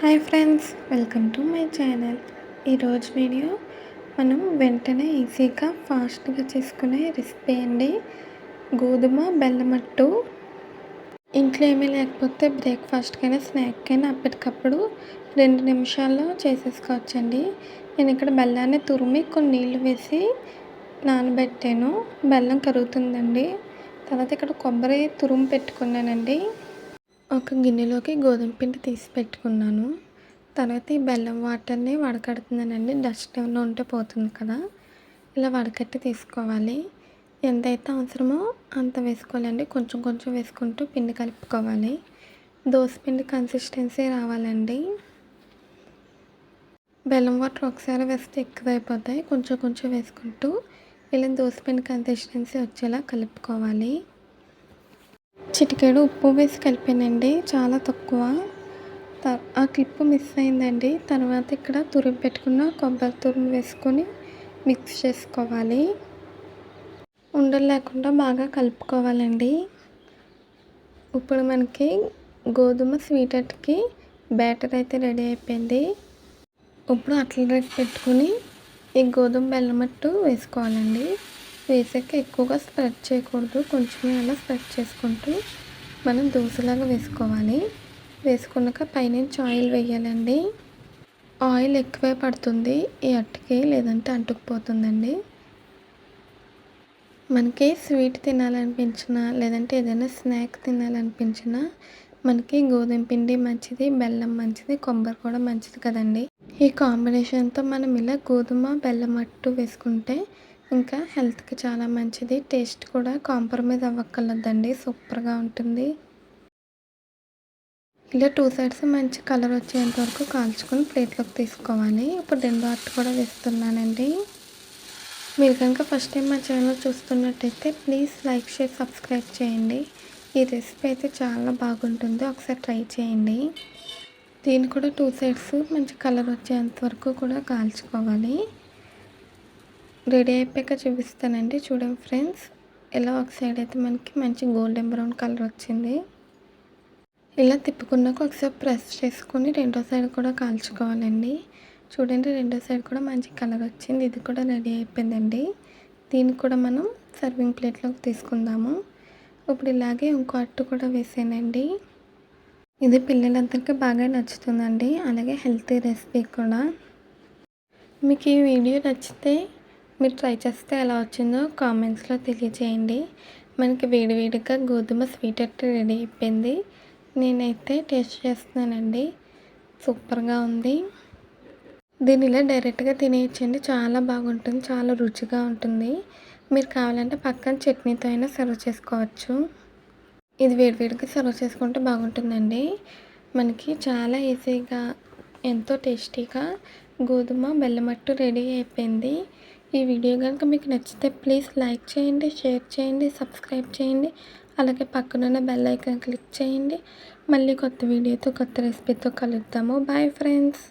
Hi friends welcome to my channel. ఈరోజు video మనం వెంటనే ఈజీగా ఫాస్ట్గా చేసుకునే రెసిపీ అండి. గోధుమ బెల్లమట్టు ఇంట్లో ఏమీ లేకపోతే బ్రేక్ఫాస్ట్కైనా స్నాక్కైనా అప్పటికప్పుడు రెండు నిమిషాల్లో చేసేసుకోవచ్చండి. నేను ఇక్కడ బెల్లాన్ని తురిమి కొన్ని నీళ్ళు వేసి నానబెట్టాను. బెల్లం కరుగుతుందండి. తర్వాత ఇక్కడ కొబ్బరి తురుము పెట్టుకున్నానండి. ఒక గిన్నెలోకి గోధుమ పిండి తీసి పెట్టుకున్నాను. తర్వాత ఈ బెల్లం వాటర్ని వడకడుతున్నానండి. డస్ట్ ఏమైనా ఉంటే పోతుంది కదా. ఇలా వడకట్టి తీసుకోవాలి. ఎంతైతే అవసరమో అంత వేసుకోవాలండి. కొంచెం కొంచెం వేసుకుంటూ పిండి కలుపుకోవాలి. దోశ పిండి కన్సిస్టెన్సీ రావాలండి. బెల్లం వాటర్ ఒకసారి వేస్తే ఎక్కువ అయిపోతాయి కొంచెం కొంచెం వేసుకుంటూ ఇలా దోశ పిండి కన్సిస్టెన్సీ వచ్చేలా కలుపుకోవాలి. చిటికెడు ఉప్పు వేసి కలిపానండి చాలా తక్కువ. ఆ క్లిప్ మిస్ అయిందండి. తర్వాత ఇక్కడ తురిమి పెట్టుకున్న కొబ్బరి తురుము వేసుకొని మిక్స్ చేసుకోవాలి. ఉండలు లేకుండా బాగా కలుపుకోవాలండి. ఇప్పుడు మనకి గోధుమ స్వీట్ అట్కి బ్యాటర్ అయితే రెడీ అయిపోయింది. ఇప్పుడు అట్ల రేట్ పెట్టుకుని ఈ గోధుమ బెల్లమట్టు వేసుకోవాలండి. వేసాక ఎక్కువగా స్ప్రెడ్ చేయకూడదు. కొంచెం అలా స్ప్రెడ్ చేసుకుంటూ మనం దోశలాగా వేసుకోవాలి. వేసుకున్నాక పైనుంచి ఆయిల్ వేయాలండి? ఆయిల్ ఎక్కువే పడుతుంది. ఈ అట్టుకి లేదంటే అంటుకుపోతుందండి. మనకి స్వీట్ తినాలనిపించిన లేదంటే ఏదైనా స్నాక్ తినాలనిపించినా మనకి గోధుమ పిండి మంచిది బెల్లం మంచిది కొబ్బరి కూడా మంచిది కదండి. ఈ కాంబినేషన్తో మనం ఇలా గోధుమ బెల్లం అట్టు వేసుకుంటే ఇంకా హెల్త్కి చాలా మంచిది. టేస్ట్ కూడా కాంప్రమైజ్ అవ్వక్కర్లేదండి. సూపర్గా ఉంటుంది. ఇలా టూ సైడ్స్ మంచి కలర్ వచ్చేంత వరకు కాల్చుకొని ప్లేట్లోకి తీసుకోవాలి. ఇప్పుడు రెండు అట్టు కూడా వేస్తున్నానండి. మీరు కనుక ఫస్ట్ టైం మా ఛానల్ చూస్తున్నట్టయితే ప్లీజ్ లైక్ షేర్ సబ్స్క్రైబ్ చేయండి. ఈ రెసిపీ అయితే చాలా బాగుంటుంది. ఒకసారి ట్రై చేయండి. దీన్ని కూడా టూ సైడ్స్ మంచి కలర్ వచ్చేంత వరకు కూడా కాల్చుకోవాలి. రెడీ అయిపోయాక చూపిస్తానండి. చూడండి ఫ్రెండ్స్ ఇలా ఒక సైడ్ అయితే మనకి మంచి గోల్డెన్ బ్రౌన్ కలర్ వచ్చింది. ఇలా తిప్పుకున్నాక ఒకసారి ప్రెస్ చేసుకొని రెండో సైడ్ కూడా కాల్చుకోవాలండి. చూడండి రెండో సైడ్ కూడా మంచి కలర్ వచ్చింది. ఇది కూడా రెడీ అయిపోయిందండి. దీన్ని కూడా మనం సర్వింగ్ ప్లేట్లోకి తీసుకుందాము. ఇప్పుడు ఇలాగే ఇంకో అట్టు కూడా వేసానండి. ఇది పిల్లలందరికీ బాగా నచ్చుతుందండి. అలాగే హెల్తీ రెసిపీ కూడా. మీకు ఈ వీడియో నచ్చితే మీరు ట్రై చేస్తే ఎలా వచ్చిందో కామెంట్స్లో తెలియజేయండి మనకి వేడివేడిగా గోధుమ స్వీట్ అట్ట రెడీ అయిపోయింది. నేనైతే టేస్ట్ చేస్తున్నానండి. సూపర్గా ఉంది. దీని ఇలా డైరెక్ట్గా తినేయచ్చండి. చాలా బాగుంటుంది. చాలా రుచిగా ఉంటుంది. మీరు కావాలంటే పక్కన చట్నీతో అయినా సర్వ్ చేసుకోవచ్చు. ఇది వేడివేడిగా సర్వ్ చేసుకుంటే బాగుంటుందండి. మనకి చాలా ఈజీగా ఎంతో టేస్టీగా గోధుమ బెల్లమట్టు రెడీ అయిపోయింది. ఈ వీడియో కనుక మీకు నచ్చితే ప్లీజ్ లైక్ చేయండి షేర్ చేయండి సబ్స్క్రైబ్ చేయండి. అలాగే పక్కనున్న బెల్ ఐకాన్ క్లిక్ చేయండి. మళ్ళీ కొత్త వీడియోతో కొత్త రెసిపీతో కలుద్దాము. Bye friends